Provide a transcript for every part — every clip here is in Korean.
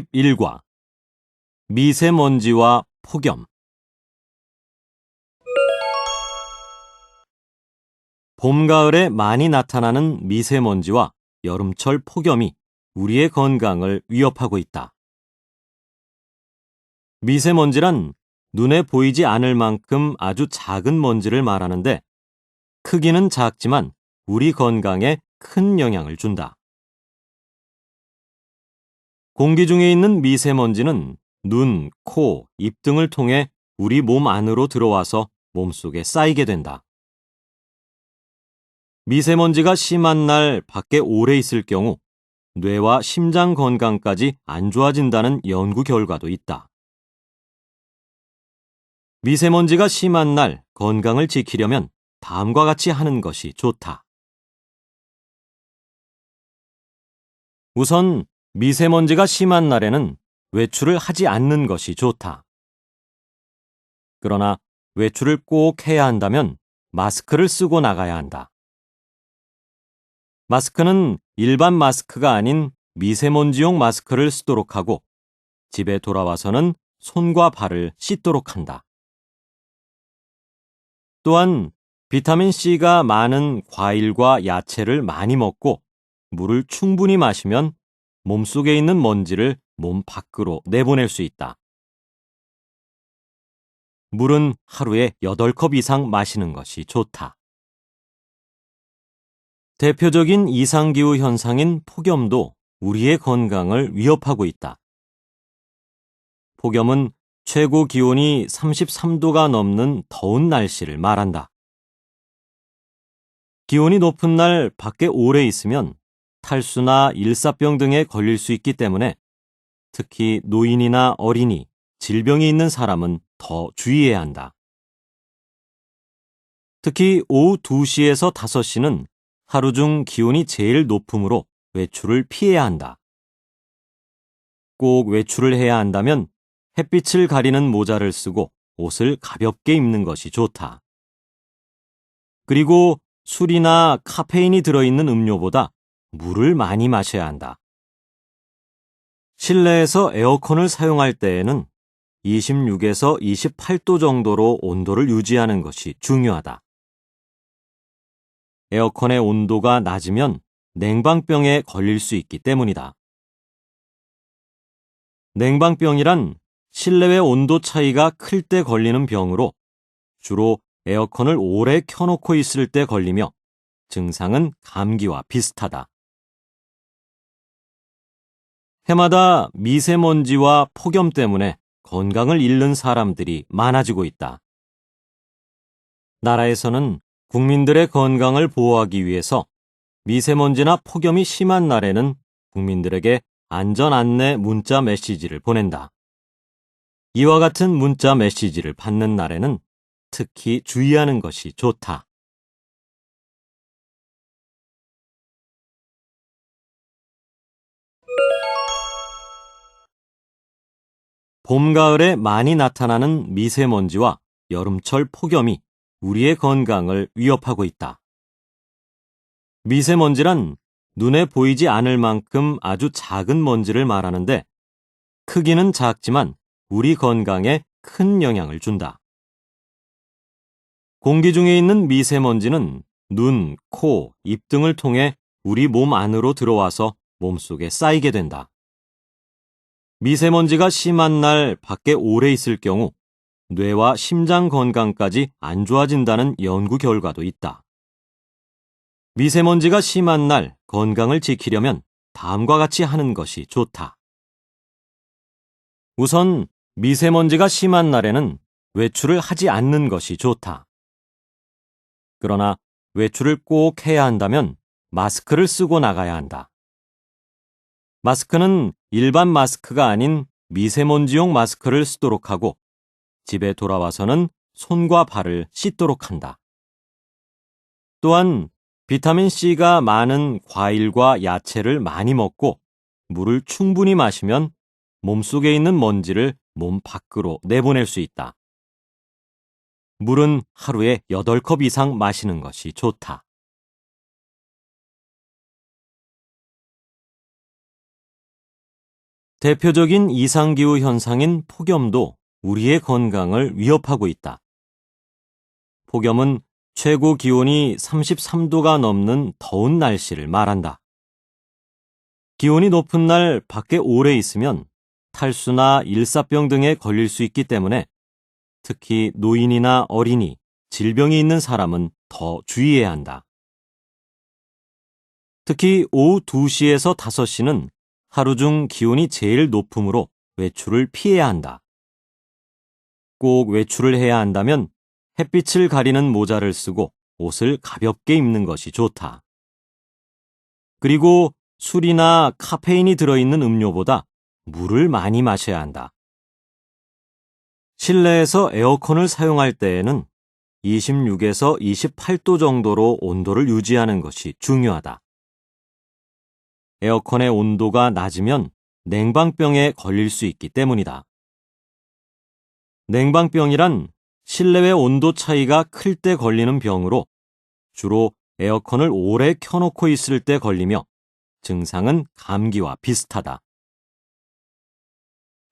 11과 미세먼지와 폭염 봄, 가을에 많이 나타나는 미세먼지와 여름철 폭염이 우리의 건강을 위협하고 있다. 미세먼지란 눈에 보이지 않을 만큼 아주 작은 먼지를 말하는데 크기는 작지만 우리 건강에 큰 영향을 준다. 공기 중에 있는 미세먼지는 눈, 코, 입 등을 통해 우리 몸 안으로 들어와서 몸속에 쌓이게 된다. 미세먼지가 심한 날 밖에 오래 있을 경우 뇌와 심장 건강까지 안 좋아진다는 연구 결과도 있다. 미세먼지가 심한 날 건강을 지키려면 다음과 같이 하는 것이 좋다. 우선 미세먼지가 심한 날에는 외출을 하지 않는 것이 좋다. 그러나 외출을 꼭 해야 한다면 마스크를 쓰고 나가야 한다. 마스크는 일반 마스크가 아닌 미세먼지용 마스크를 쓰도록 하고 집에 돌아와서는 손과 발을 씻도록 한다. 또한 비타민C가 많은 과일과 야채를 많이 먹고 물을 충분히 마시면 몸속에 있는 먼지를 몸 밖으로 내보낼 수 있다. 물은 하루에 8컵 이상 마시는 것이 좋다. 대표적인 이상기후 현상인 폭염도 우리의 건강을 위협하고 있다. 폭염은 최고 기온이 33도가 넘는 더운 날씨를 말한다. 기온이 높은 날 밖에 오래 있으면 탈수나 일사병 등에 걸릴 수 있기 때문에 특히 노인이나 어린이, 질병이 있는 사람은 더 주의해야 한다. 특히 오후 2시에서 5시는 하루 중 기온이 제일 높으므로 외출을 피해야 한다. 꼭 외출을 해야 한다면 햇빛을 가리는 모자를 쓰고 옷을 가볍게 입는 것이 좋다. 그리고 술이나 카페인이 들어있는 음료보다 물을 많이 마셔야 한다. 실내에서 에어컨을 사용할 때에는 26에서 28도 정도로 온도를 유지하는 것이 중요하다. 에어컨의 온도가 낮으면 냉방병에 걸릴 수 있기 때문이다. 냉방병이란 실내외 온도 차이가 클 때 걸리는 병으로 주로 에어컨을 오래 켜놓고 있을 때 걸리며 증상은 감기와 비슷하다. 해마다 미세먼지와 폭염 때문에 건강을 잃는 사람들이 많아지고 있다. 나라에서는 국민들의 건강을 보호하기 위해서 미세먼지나 폭염이 심한 날에는 국민들에게 안전 안내 문자 메시지를 보낸다. 이와 같은 문자 메시지를 받는 날에는 특히 주의하는 것이 좋다. 봄, 가을에 많이 나타나는 미세먼지와 여름철 폭염이 우리의 건강을 위협하고 있다. 미세먼지란 눈에 보이지 않을 만큼 아주 작은 먼지를 말하는데 크기는 작지만 우리 건강에 큰 영향을 준다. 공기 중에 있는 미세먼지는 눈, 코, 입 등을 통해 우리 몸 안으로 들어와서 몸속에 쌓이게 된다. 미세먼지가 심한 날 밖에 오래 있을 경우 뇌와 심장 건강까지 안 좋아진다는 연구 결과도 있다. 미세먼지가 심한 날 건강을 지키려면 다음과 같이 하는 것이 좋다. 우선 미세먼지가 심한 날에는 외출을 하지 않는 것이 좋다. 그러나 외출을 꼭 해야 한다면 마스크를 쓰고 나가야 한다. 마스크는 일반 마스크가 아닌 미세먼지용 마스크를 쓰도록 하고 집에 돌아와서는 손과 발을 씻도록 한다. 또한 비타민C가 많은 과일과 야채를 많이 먹고 물을 충분히 마시면 몸속에 있는 먼지를 몸 밖으로 내보낼 수 있다. 물은 하루에 8컵 이상 마시는 것이 좋다. 대표적인 이상기후 현상인 폭염도 우리의 건강을 위협하고 있다. 폭염은 최고 기온이 33도가 넘는 더운 날씨를 말한다. 기온이 높은 날 밖에 오래 있으면 탈수나 일사병 등에 걸릴 수 있기 때문에 특히 노인이나 어린이, 질병이 있는 사람은 더 주의해야 한다. 특히 오후 2시에서 5시는 하루 중 기온이 제일 높으므로 외출을 피해야 한다. 꼭 외출을 해야 한다면 햇빛을 가리는 모자를 쓰고 옷을 가볍게 입는 것이 좋다. 그리고 술이나 카페인이 들어있는 음료보다 물을 많이 마셔야 한다. 실내에서 에어컨을 사용할 때에는 26에서 28도 정도로 온도를 유지하는 것이 중요하다. 에어컨의 온도가 낮으면 냉방병에 걸릴 수 있기 때문이다. 냉방병이란 실내외 온도 차이가 클 때 걸리는 병으로 주로 에어컨을 오래 켜놓고 있을 때 걸리며 증상은 감기와 비슷하다.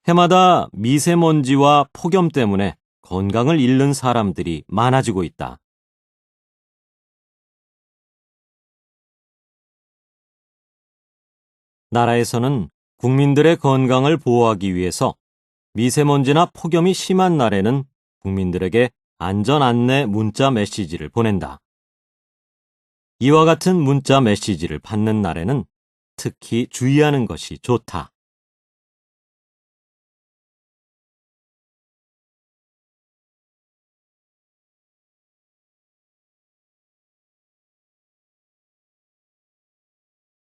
해마다 미세먼지와 폭염 때문에 건강을 잃는 사람들이 많아지고 있다. 나라에서는 국민들의 건강을 보호하기 위해서 미세먼지나 폭염이 심한 날에는 국민들에게 안전 안내 문자 메시지를 보낸다. 이와 같은 문자 메시지를 받는 날에는 특히 주의하는 것이 좋다.